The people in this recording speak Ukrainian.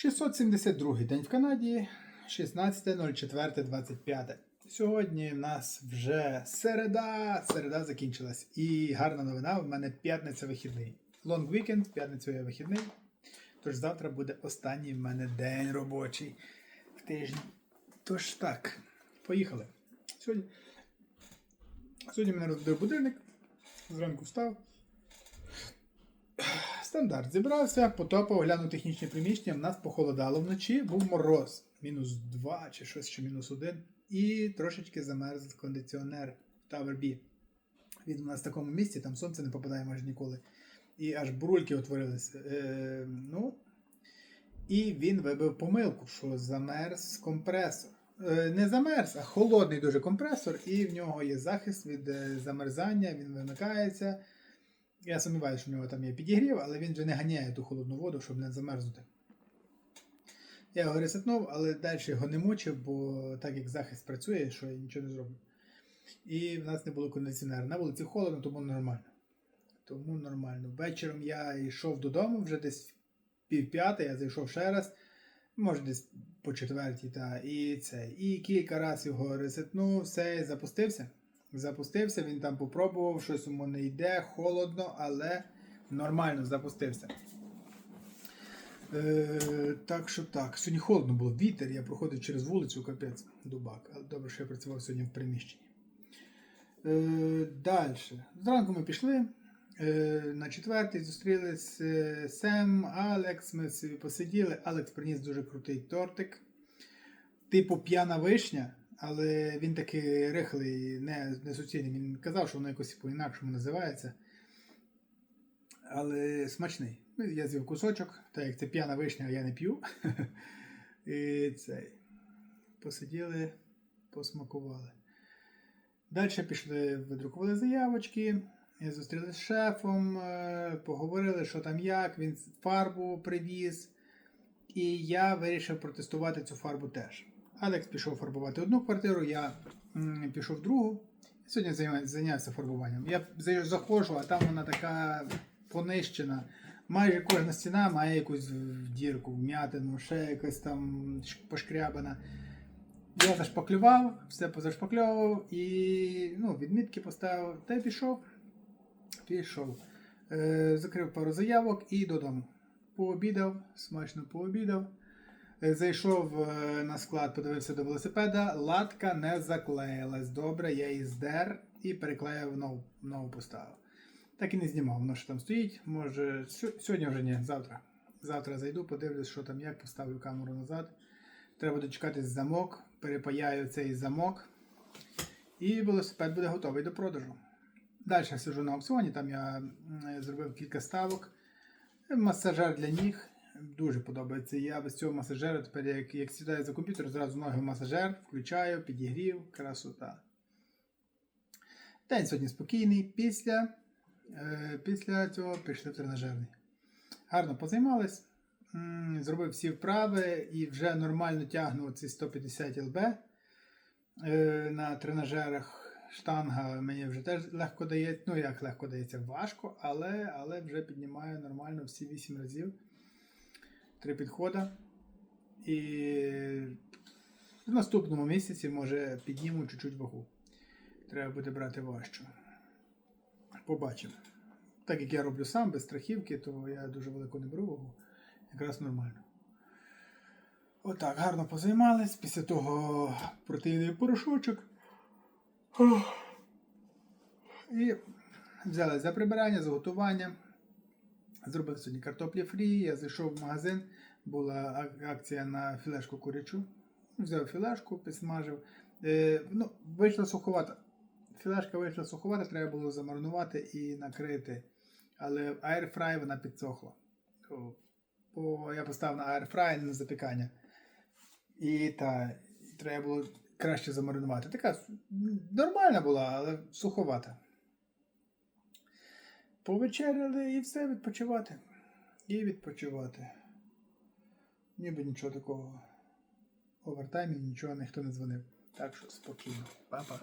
672 день в Канаді, 16.04.25. Сьогодні в нас вже середа. Середа закінчилась. І гарна новина. В мене п'ятниця вихідний. Лонг вікенд, п'ятницю я вихідний. Тож завтра буде останній в мене день робочий в тижні. Тож так, поїхали. Сьогодні, сьогодні мене розбудив будильник. Зранку встав. Стандарт. Зібрався, потопав, глянув технічне приміщення. В нас похолодало вночі, був мороз. Мінус 2 чи щось, чи мінус 1. І трошечки замерз кондиціонер в Tower B. Він у нас в такому місці, там сонце не попадає майже ніколи. І аж бурульки утворилися. Е, ну, і він вибив помилку, що замерз компресор. Е, не замерз, а холодний дуже компресор, і в нього є захист від е, замерзання, він вимикається. Я сумніваюся, що в нього там є підігрів, але він вже не ганяє ту холодну воду, щоб не замерзнути. Я його ресетнув, але далі його не мучив, бо так як захист працює, що я нічого не зроблю. І в нас не було кондиціонера. На вулиці холодно, тому нормально. Тому нормально. Вечором я йшов додому, вже десь пів п'яте, я зайшов ще раз, може десь по четвертій, та, і це. І кілька разів його ресетнув, все, запустився. Запустився, він там попробував, щось йому не йде, холодно, але нормально запустився. Е, так що так. Сьогодні холодно було, вітер, я проходив через вулицю, капець, дубак. Але добре, що я працював сьогодні в приміщенні. Е, Далі. Зранку ми пішли. Е, на четвертий зустрілись е, Сем, Алекс. Ми собі посиділи. Алекс приніс дуже крутий тортик. Типу п'яна вишня, але він такий рихлий, не, не суцільний. Він казав, що воно якось по-інакшому називається. Але смачний. Ну, Я з'їв кусочок, так як це п'яна вишня, а я не п'ю. І цей. Посиділи, посмакували. Далі пішли, видрукували заявочки, зустрілися з шефом, е, поговорили, що там як, він фарбу привіз. І я вирішив протестувати цю фарбу теж. Алекс пішов фарбувати одну квартиру, я пішов в другу. Сьогодні зайнявся фарбуванням. Я за- заходжу, а там вона така понищена. Майже кожна стіна має якусь дірку, вм'ятину, ще якась там пошкрябана. Я зашпаклював, все позашпакльовував і ну, відмітки поставив та й пішов. Пішов. Е, закрив пару заявок і додому. Пообідав, смачно пообідав. Е, Зайшов е, на склад, подивився до велосипеда. Латка не заклеїлась. Добре, я її здер і переклеїв нову, нову поставив. Так і не знімав, воно що там стоїть. Може, сьогодні вже ні, завтра. Завтра зайду, подивлюсь, що там як, поставлю камеру назад. Треба дочекатись замок, перепаяю цей замок. І велосипед буде готовий до продажу. Далі я сиджу на аукціоні, там я зробив кілька ставок. Масажер для ніг. Дуже подобається. Я без цього масажера тепер, як, як сідаю за комп'ютер, зразу ноги в масажер, включаю, підігрів, красота. День сьогодні спокійний. Після, е, після цього пішли в тренажерний. Гарно позаймались. Зробив всі вправи і вже нормально тягну ці 150 ЛБ е, на тренажерах. Штанга мені вже теж легко дається. Ну, як легко дається, важко, але, але вже піднімаю нормально всі 8 разів. Три підходи. І в наступному місяці, може, підніму чуть-чуть вагу. Треба буде брати важчу. Побачимо. Так як я роблю сам без страхівки, то я дуже велико не беру вагу. Якраз нормально. Отак, гарно позаймались. Після того протеїновий порошочок. І взяли за прибирання, за готування. Зробив сьогодні картоплі фрі. Я зайшов в магазин, була акція на філешку курячу. Взяв філешку, підсмажив. Е, ну, вийшла суховата. Філешка вийшла суховата, треба було замаринувати і накрити. Але аерфрай вона підсохла. Бо я поставив на аерфрай на запікання. І та, треба було краще замаринувати. Така нормальна була, але суховата. Повечеряли і все, відпочивати. І відпочивати. Ніби нічого такого. Овертаймі нічого ніхто не дзвонив. Так що спокійно. Па-па.